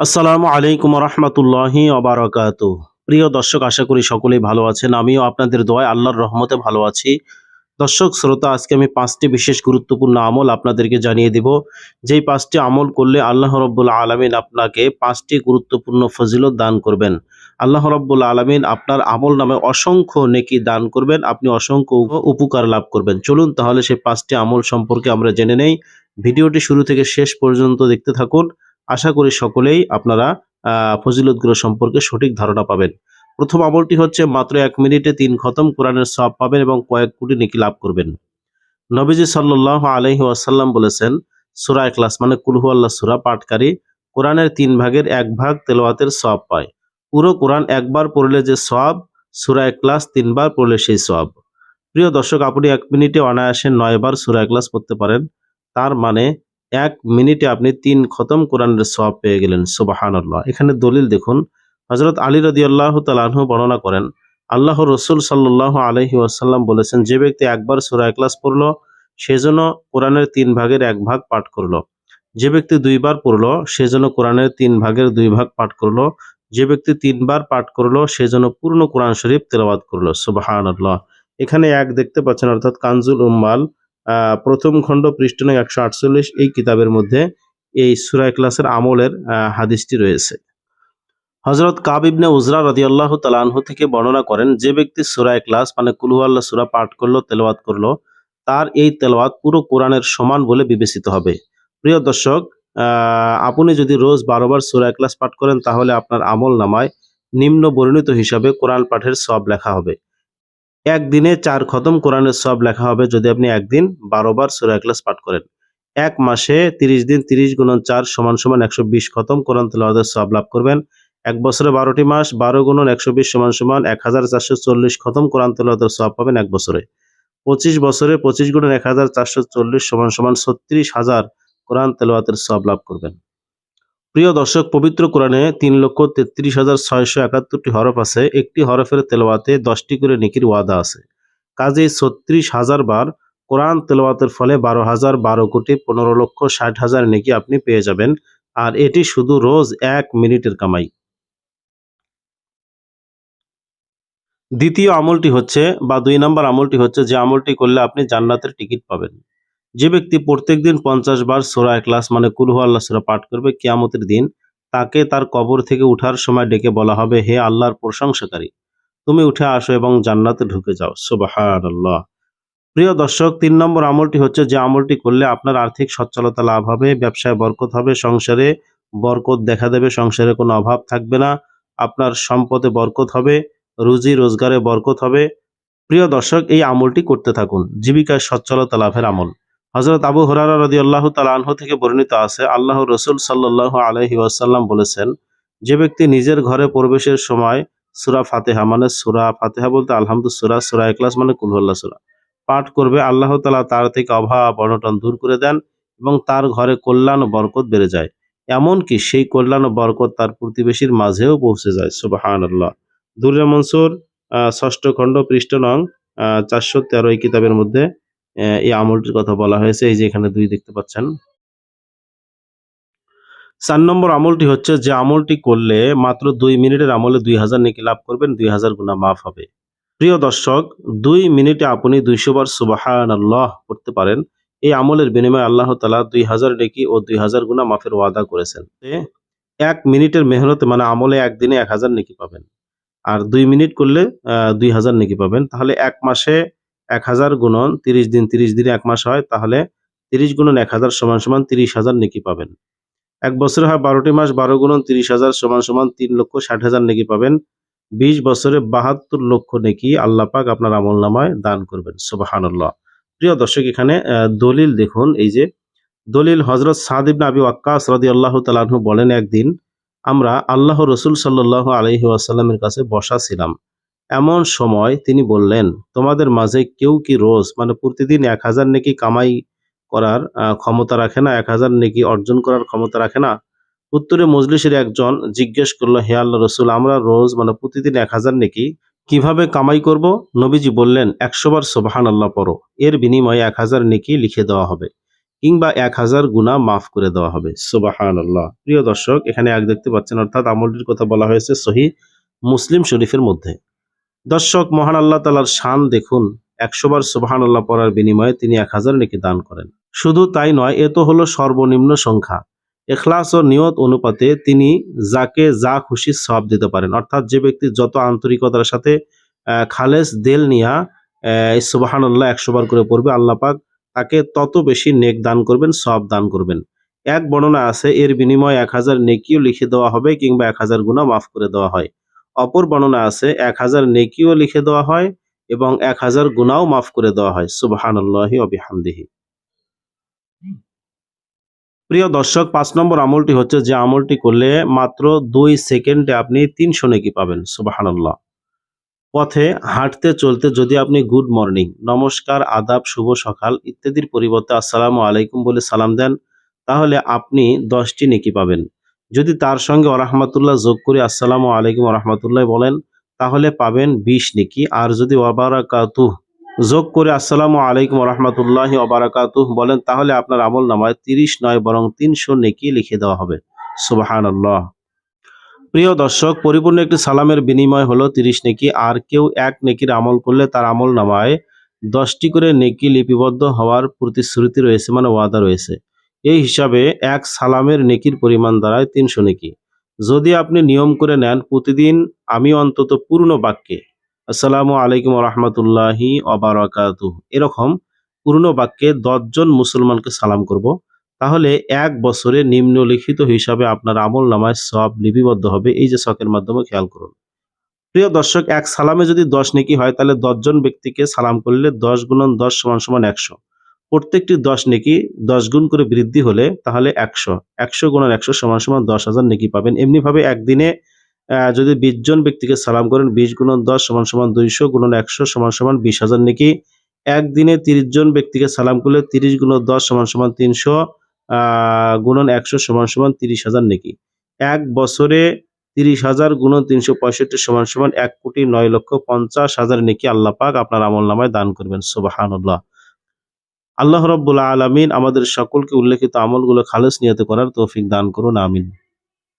আসসালামু আলাইকুম রহমতুল্লাহি অবরাকাত প্রিয় দর্শক, আশা করি সকলেই ভালো আছেন। আমিও আপনাদের দোয়ায় আল্লাহর রহমতে ভালো আছি। দর্শক, শ্রোতা, আজকে আমি পাঁচটি বিশেষ গুরুত্বপূর্ণ আমল আপনাদেরকে জানিয়ে দিব। যেই পাঁচটি আমল করলে আল্লাহ রব্বুল আলমিন আপনাকে পাঁচটি গুরুত্বপূর্ণ ফজিলত দান করবেন। আল্লাহ রব্বুল আলমিন আপনার আমল নামে অসংখ্য নেকি দান করবেন। আপনি অসংখ্য উপ- উপকার লাভ করবেন। চলুন তাহলে সেই পাঁচটি আমল সম্পর্কে আমরা জেনে নেই। ভিডিওটি শুরু থেকে শেষ পর্যন্ত দেখতে থাকুন। আশা করি সকলেই আপনারা ফজিলতগুলো সম্পর্কে সঠিক ধারণা পাবেন। প্রথম আমলটি হচ্ছে মাত্র এক মিনিটে তিন খতম কোরআনের সব পাবেন এবং কয়েক কোটি নেকি লাভ করবেন। নবীজি সাল্লাহ আলহি ওয়াসাল্লাম বলেছেন, সুরা ক্লাস মানে কুলহু আল্লাহ সুরা পাঠকারী কোরআনের তিন ভাগের এক ভাগ তেলাওয়াতের সব পায়। পুরো কোরআন একবার পড়লে যে সব সুরা ক্লাস তিনবার পড়লে সেই সব প্রিয় দর্শক, আপনি এক মিনিটে অনায়াসে নয়বার সুরা ক্লাস পড়তে পারেন। তার মানে এক মিনিটে আপনি তিন খতম কোরআনের সব পেয়ে গেলেন সুবাহান এখানে দলিল দেখুন হজরত আলী রদি আল্লাহ তালাহ বর্ণনা করেন আল্লাহ রসুল সাল্লাহ আলহি ওয়াসাল্লাম বলেছেন, যে ব্যক্তি একবার সুরা ক্লাস পড়ল সেজন্য কোরআনের তিন ভাগের এক ভাগ পাঠ করল। যে ব্যক্তি দুইবার পড়ল সেজন্য কোরআনের তিন ভাগের দুই ভাগ পাঠ করল। যে ব্যক্তি তিনবার পাঠ করল সেজন্য পূর্ণ কোরআন শরীফ তেলাওয়াত করল। সুবাহান আল্লাহ এখানে এক দেখতে পাচ্ছেন, অর্থাৎ কানজুল উম্মাল প্রথম খণ্ড পৃষ্ঠ নং একশো আটচল্লিশ, এই কিতাবের মধ্যে এই সুরা ক্লাসের আমলের হাদিসটি রয়েছে। হজরত কাব ইবনে উজরা রদিয়াল্লাহ তালানহু থেকে বর্ণনা করেন, যে ব্যক্তি সুরা ক্লাস মানে কুলু আল্লাহ সুরা পাঠ করল, তেলাওয়াত করল, তার এই তেলাওয়াত পুরো কোরআনের সমান বলে বিবেচিত হবে। প্রিয় দর্শক আপনি যদি রোজ বারোবার সুরা ক্লাস পাঠ করেন, তাহলে আপনার আমল নামায় নিম্ন বর্ণিত হিসাবে কোরআন পাঠের সব লেখা হবে। একদিনে চার খতম কোরআনের সব লেখা হবে যদি আপনি একদিন বারোবার সুরা ক্লাস পাঠ করেন। এক মাসে তিরিশ দিন তিরিশ গুণন চার সমান সমান একশো বিশ খতম কোরআন তেলাওয়াতের সব লাভ করবেন। এক বছরে বারোটি মাস বারো গুণন একশো বিশ সমান সমান এক হাজার চারশো চল্লিশ খতম কোরআন তেলাওয়াতের সব পাবেন এক বছরে। পঁচিশ বছরে পঁচিশ গুণন এক হাজার চারশো চল্লিশ সমান সমান ছত্রিশ হাজার কোরআন তেলাওয়াতের সব লাভ করবেন। প্রিয় দর্শক, পবিত্র কোরআনে তিন লক্ষ তেত্রিশ হাজার ছয়শো একাত্তরটি হরফ আছে। একটি হরফের তেলাওয়াতে দশটি করে নেকির ওয়াদা আছে। কাজেই ছত্রিশ হাজার বার কোরআন তেলাওয়াতের ফলে বারো হাজার বারো কোটি পনেরো লক্ষ ষাট হাজার নেকি আপনি পেয়ে যাবেন। আর এটি শুধু রোজ এক মিনিটের কামাই। দ্বিতীয় আমলটি হচ্ছে বা দুই নম্বর আমলটি হচ্ছে যে আমলটি করলে আপনি জান্নাতের টিকিট পাবেন। যে ব্যক্তি প্রত্যেকদিন পঞ্চাশ বার সোরা ক্লাস মানে কুলহু আল্লাহ সুরা পাঠ করবে কিয়ামতের দিন, তাকে তার কবর থেকে উঠার সময় ডেকে বলা হবে, হে আল্লাহর প্রশংসাকারী, তুমি উঠে আসো এবং জান্নাতে ঢুকে যাও। সুবাহান আল্লাহ প্রিয় দর্শক, তিন নম্বর আমলটি হচ্ছে যে আমলটি করলে আপনার আর্থিক সচ্ছলতা লাভ হবে, ব্যবসায় বরকত হবে, সংসারে বরকত দেখা দেবে, সংসারে কোনো অভাব থাকবে না, আপনার সম্পদে বরকত হবে, রুজি রোজগারে বরকত হবে। প্রিয় দর্শক, এই আমলটি করতে থাকুন, জীবিকায় সচ্ছলতা লাভের আমল। হজরত আবু হরারা রদি আল্লাহ তালাহ থেকে বর্ণিত আছে আল্লাহ রসুল সাল্লাহ আলহি ওয়াসাল্লাম বলেছেন, যে ব্যক্তি নিজের ঘরে প্রবেশের সময় সুরা ফাতেহা মানে সুরা ফাতেহা বলতে আলহামদু সুরা এক্লাস মানে কুলহল্লা সুরা, পাঠ করবে, আল্লাহ তালা তার থেকে অভাব অনটন দূর করে দেন এবং তার ঘরে কল্যাণ ও বরকত বেড়ে যায়। এমনকি সেই কল্যাণ ও বরকত তার প্রতিবেশীর মাঝেও পৌঁছে যায় সুবাহান আল্লাহ দুর্রা মনসুর ষষ্ঠ খণ্ড পৃষ্ঠ নং চারশো তেরো এই কিতাবের মধ্যে এই আমলটির কথা বলা হয়েছে। এই যে এখানে দুই দেখতে পাচ্ছেন। চার নম্বর আমলটি হচ্ছে যে আমলটি করলে মাত্র দুই মিনিটের আমলে দুই হাজার নেকি লাভ করবেন, দুই হাজার গুণা মাফ হবে। প্রিয় দর্শক, দুই মিনিটে আপনি দুইশো বার আল্লাহ করতে পারেন। এই আমলের বিনিময়ে আল্লাহ তালা দুই হাজার নেকি ও দুই হাজার গুণা মাফের ওয়াদা করেছেন এক মিনিটের মেহনতে মানে আমলে একদিনে এক হাজার নেকি পাবেন। আর দুই মিনিট করলে দুই হাজার নেকি পাবেন। তাহলে এক মাসে এক হাজার গুণন তিরিশ দিন তিরিশ দিনে এক মাস হয়, তাহলে তিরিশ গুণন এক হাজার সমান সমান তিরিশ হাজার নেকি পাবেন। এক বছরে হয় বারোটি মাস, বারো গুণন তিরিশ হাজার সমান সমান তিন লক্ষ ষাট হাজার নেকি পাবেন। বিশ বছরে বাহাত্তর লক্ষ নেকি আল্লাহ পাক আপনার আমল নামায় দান করবেন সুবাহান্লাহ প্রিয় দর্শক, এখানে দলিল দেখুন, এই যে দলিল হজরত সাদিব আবি ওয়াক্কাস রাদি আল্লাহ তালাহু বলেন, একদিন আমরা আল্লাহ রসুল সাল্লাহ আলহি আসাল্লামের কাছে বসা ছিলাম। এমন সময় তিনি বললেন, তোমাদের মাঝে কেউ কি রোজ মানে প্রতিদিন এক হাজার নেকি কামাই করার ক্ষমতা রাখে না, এক হাজার নেকি অর্জন করার ক্ষমতা রাখে না? উত্তরে মজলিসের একজন জিজ্ঞেস করল, হে আল্লাহ রসুল, আমরা রোজ মানে প্রতিদিন এক হাজার নেকি কীভাবে কামাই করব? নবীজি বললেন, একশো বার সোবাহান আল্লাহ পড়ো, এর বিনিময়ে এক হাজার নেকি লিখে দেওয়া হবে, কিংবা এক হাজার গুণা মাফ করে দেওয়া হবে। সুবাহান আল্লাহ প্রিয় দর্শক, এখানে এক দেখতে পাচ্ছেন, অর্থাৎ আমলটির কথা বলা হয়েছে সহি মুসলিম শরীফের মধ্যে। দর্শক, মহান আল্লাহ তালার শান দেখুন। একশোবার সুবাহান আল্লাহ পড়ার বিনিময়ে তিনি এক হাজার নাকি দান করেন। শুধু তাই নয়, এ তো হলো সর্বনিম্ন সংখ্যা। এখলাস ও নিয়ত অনুপাতে তিনি যাকে যা খুশি সব দিতে পারেন। অর্থাৎ যে ব্যক্তি যত আন্তরিকতার সাথে খালেস দেল নিয়া সুবাহান আল্লাহ একশোবার করে পড়বে, আল্লাহ পাক তাকে তত বেশি নেক দান করবেন সব দান করবেন। এক বর্ণনা আছে, এর বিনিময়ে এক হাজার নেকিও লিখে দেওয়া হবে কিংবা এক হাজার গুণা মাফ করে দেওয়া হয়। অপর বর্ণনা আছে, এক হাজার নেকিও লিখে দেওয়া হয় এবং এক হাজার গুণাও মাফ করে দেওয়া হয়। সুবাহান আল্লাহি অবিহামদিহি প্রিয় দর্শক, পাঁচ নম্বর আমলটি হচ্ছে যে আমলটি করলে মাত্র দুই সেকেন্ডে আপনি তিনশো নেকি পাবেন। সুবাহান আল্লাহ পথে হাঁটতে চলতে যদি আপনি গুড মর্নিং, নমস্কার, আদাব, শুভ সকাল ইত্যাদির পরিবর্তে আসসালামু আলাইকুম বলে সালাম দেন, তাহলে আপনি দশটি নেকি পাবেন। যদি তার সঙ্গে ওরহমাতুল্লাহ যোগ করে, আসসালামু আলাইকুম রহমতুল্লাহ বলেন, তাহলে পাবেন বিশ নেকি। আর যদি ওবারাকাতুহ যোগ করে, আসসালামু আলাইকুম রহমতুল্লাহ ওবারাকাতুহ বলেন, তাহলে আপনার আমল নামায় তিরিশ নয়, বরং তিনশো নেকি লিখে দেওয়া হবে। সুবাহান আল্লাহ প্রিয় দর্শক, পরিপূর্ণ একটি সালামের বিনিময় হলো তিরিশ নেকি। আর কেউ এক নেকির আমল করলে তার আমল নামায় দশটি করে নেকি লিপিবদ্ধ হওয়ার প্রতিশ্রুতি রয়েছে মানে ওয়াদা রয়েছে। এই হিসাবে এক সালামের নেকির পরিমাণ দাঁড়ায় তিনশো নেকি। যদি আপনি নিয়ম করে নেন, প্রতিদিন আমি অন্তত পূর্ণ বাক্যে, আসসালামু আলাইকুম রহমতুল্লাহি অবারকাতু এরকম পূর্ণ বাক্যে দশজন মুসলমানকে সালাম করব, তাহলে এক বছরে নিম্নলিখিত হিসাবে আপনার আমল নামায় সব লিপিবদ্ধ হবে। এই যে শখের মাধ্যমে খেয়াল করুন। প্রিয় দর্শক, এক সালামে যদি দশ নেকি হয়, তাহলে দশজন ব্যক্তিকে সালাম করলে দশ গুণন দশ সমান সমান একশো। প্রত্যেকটি দশ নেকি দশ গুণ করে বৃদ্ধি হলে তাহলে একশো। একশো গুণন একশো সমান সমান দশ হাজার নেকি পাবেন। এমনিভাবে একদিনে যদি বিশ জন ব্যক্তিকে সালাম করেন, বিশ গুণন দশ সমান সমান দুইশো গুণন একশো সমান সমান বিশ হাজার নেকি। একদিনে তিরিশ জন ব্যক্তিকে সালাম করলে তিরিশ গুণ দশ সমান সমান তিনশো গুণন একশো সমান সমান তিরিশ হাজার নেকি। এক বছরে তিরিশ হাজার গুণন তিনশো পঁয়ষট্টি সমান সমান এক কোটি নয় লক্ষ পঞ্চাশ হাজার নেকি আল্লাহ পাক আপনার আমল নামায় দান করবেন। সুবাহানুল্লাহ। আল্লাহ রব্বুল আলমিন আমাদের সকলকে উল্লেখিত আমলগুলো খালেস নিয়তে করার তৌফিক দান করুন আমিন।